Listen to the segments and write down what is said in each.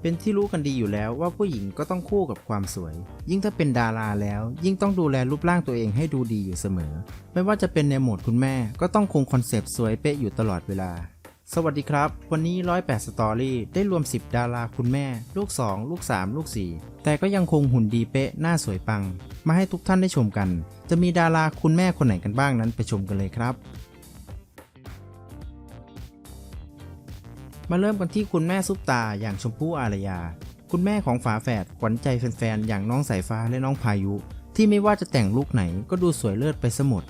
เป็นที่รู้กันดีอยู่แล้วว่าผู้หญิงก็ต้องคู่กับความสวย ยิ่งถ้าเป็นดาราแล้ว ยิ่งต้องดูแลรูปร่างตัวเองให้ดูดีอยู่เสมอ ไม่ว่าจะเป็นในโหมดคุณแม่ ก็ต้องคงคอนเซปต์สวยเป๊ะอยู่ตลอดเวลา สวัสดีครับ วันนี้ 108 สตอรี่ได้รวม 10 ดาราคุณแม่ ลูก 2 ลูก 3 ลูก 4 แต่ก็ยังคงหุ่นดีเป๊ะหน้าสวยปัง มาให้ทุกท่านได้ชมกัน จะมีดาราคุณแม่คนไหนกันบ้างนั้นไปชมกันเลยครับ มาเริ่มกันที่คุณแม่ซุปตาอย่างชมพู่อารยา คุณแม่ของฝาแฝดขวัญใจแฟนๆอย่างน้องสายฟ้าและน้องพายุ ที่ไม่ว่าจะแต่งลุคไหนก็ดูสวยเลิศไปสมด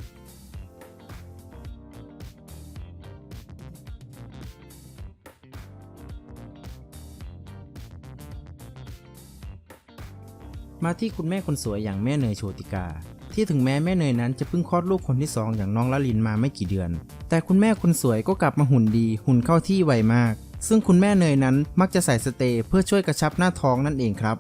มาที่คุณแม่คนสวยอย่างแม่เนยโชติกา ที่ถึงแม้แม่เนยนั้นจะเพิ่งคลอดลูกคนที่สองอย่างน้องละลินมาไม่กี่เดือน แต่คุณแม่คนสวยก็กลับมาหุ่นดี หุ่นเข้าที่ไวมาก ซึ่งคุณแม่เนยนั้นมักจะใส่สเตย์เพื่อช่วยกระชับหน้าท้องนั่นเองครับ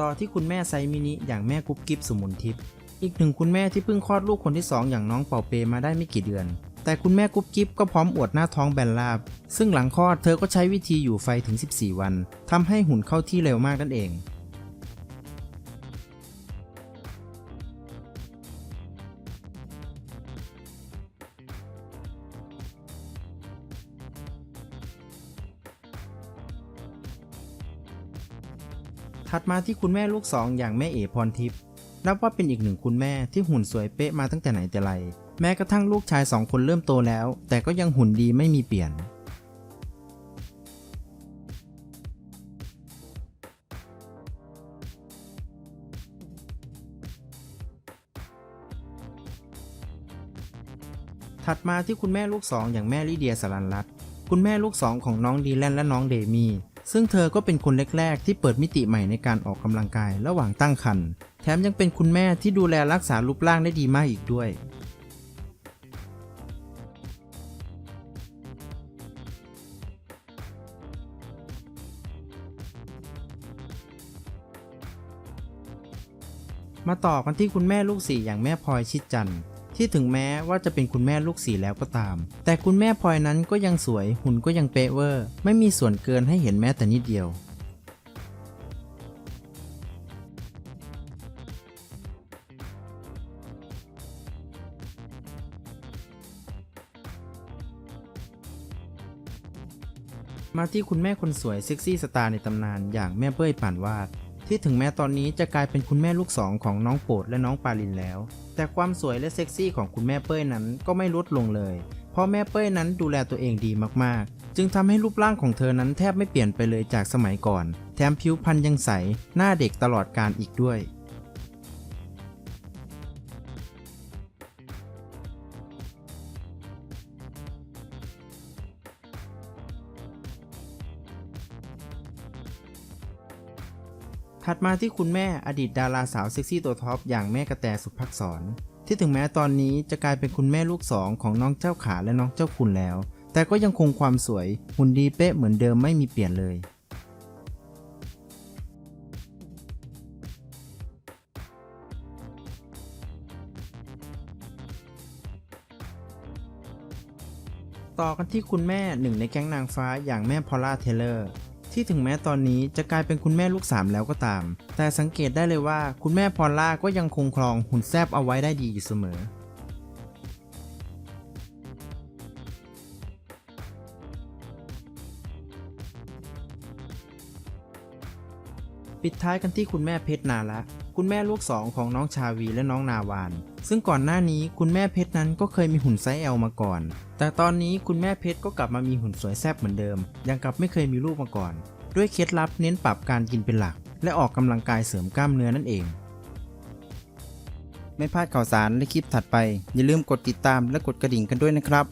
ต่อที่คุณแม่ไซมินิอย่างแม่กุ๊บกิ๊บสุมนทิพย์อีกหนึ่งคุณแม่ที่เพิ่งคลอดลูกคนที่สองอย่างน้องเป่าเปมาได้ไม่กี่เดือน แต่คุณแม่กุ๊บกิ๊บก็พร้อมอวดหน้าท้องแบนราบ ซึ่งหลังคลอดเธอก็ใช้วิธีอยู่ไฟถึง 14 วันทำให้หุ่นเข้าที่เร็วมากนั่นเองถัดมาที่คุณแม่ลูกสองอย่างแม่เอ๋พรทิพย์นับว่าเป็นอีกหนึ่งคุณแม่ที่หุ่นสวยเป๊ะมาตั้งแต่ไหนแต่ไร แม้กระทั่งลูกชายสองคนเริ่มโตแล้ว แต่ก็ยังหุ่นดีไม่มีเปลี่ยน ถัดมาที่คุณแม่ลูกสองอย่างแม่ลิเดียสลันรัตคุณแม่ลูกสองของน้องดีแลนและน้องเดมี่ซึ่งเธอก็เป็นคนแรก ๆ ที่เปิดมิติใหม่ในการออกกำลังกายระหว่างตั้งครรภ์แถมยังเป็นคุณแม่ที่ดูแลรักษารูปร่างได้ดีมากอีกด้วย มาต่อกันที่คุณแม่ลูกสี่อย่างแม่พลอยชิดจันทร์ที่ถึงแม้ว่าจะเป็นคุณแม่ลูกสี่แล้วก็ตาม แต่คุณแม่พลอยนั้นก็ยังสวยหุ่นก็ยังเป๊ะเวอร์ ไม่มีส่วนเกินให้เห็นแม้แต่นิดเดียว มาที่คุณแม่คนสวยเซ็กซี่สตาร์ในตำนานอย่างแม่เป้ยป่านวาด ที่ถึงแม้ตอนนี้จะกลายเป็นคุณแม่ลูกสองของน้องโปรดและน้องปาลินแล้ว แต่ความสวยและเซ็กซี่ของคุณแม่เป้ยนั้นก็ไม่ลดลงเลย เพราะแม่เป้ยนั้นดูแลตัวเองดีมากๆ จึงทำให้รูปร่างของเธอนั้นแทบไม่เปลี่ยนไปเลยจากสมัยก่อน แถมผิวพรรณยังใส หน้าเด็กตลอดการอีกด้วย ถัดมาที่คุณแม่อดีตดาราสาวเซ็กซี่ตัวท็อปอย่างแม่กระแตสุภักษรที่ถึงแม้ตอนนี้จะกลายเป็นคุณแม่ลูกสองของน้องเจ้าขาและน้องเจ้าคุณแล้ว แต่ก็ยังคงความสวยหุ่นดีเป๊ะเหมือนเดิมไม่มีเปลี่ยนเลยต่อกันที่คุณแม่หนึ่งในแก๊งนางฟ้าอย่างแม่พอลล่าเทเลอร์ ที่ถึงแม้ตอนนี้จะกลายเป็นคุณแม่ลูกสามแล้วก็ตาม แต่สังเกตได้เลยว่าคุณแม่พอลล่าก็ยังคงครองหุ่นแซบเอาไว้ได้ดีอยู่เสมอปิดท้ายกันที่คุณแม่เพชรนาละ คุณแม่ลูกสองของน้องชาวีและน้องนาวาน ซึ่งก่อนหน้านี้คุณแม่เพชรนั้นก็เคยมีหุ่นไซส์ L มาก่อน แต่ตอนนี้คุณแม่เพชรก็กลับมามีหุ่นสวยแซ่บเหมือนเดิม ยังกับไม่เคยมีลูกมาก่อน ด้วยเคล็ดลับเน้นปรับการกินเป็นหลัก และออกกำลังกายเสริมกล้ามเนื้อนั่นเอง ไม่พลาดข่าวสารและคลิปถัดไป อย่าลืมกดติดตามและกดกระดิ่งกันด้วยนะครับ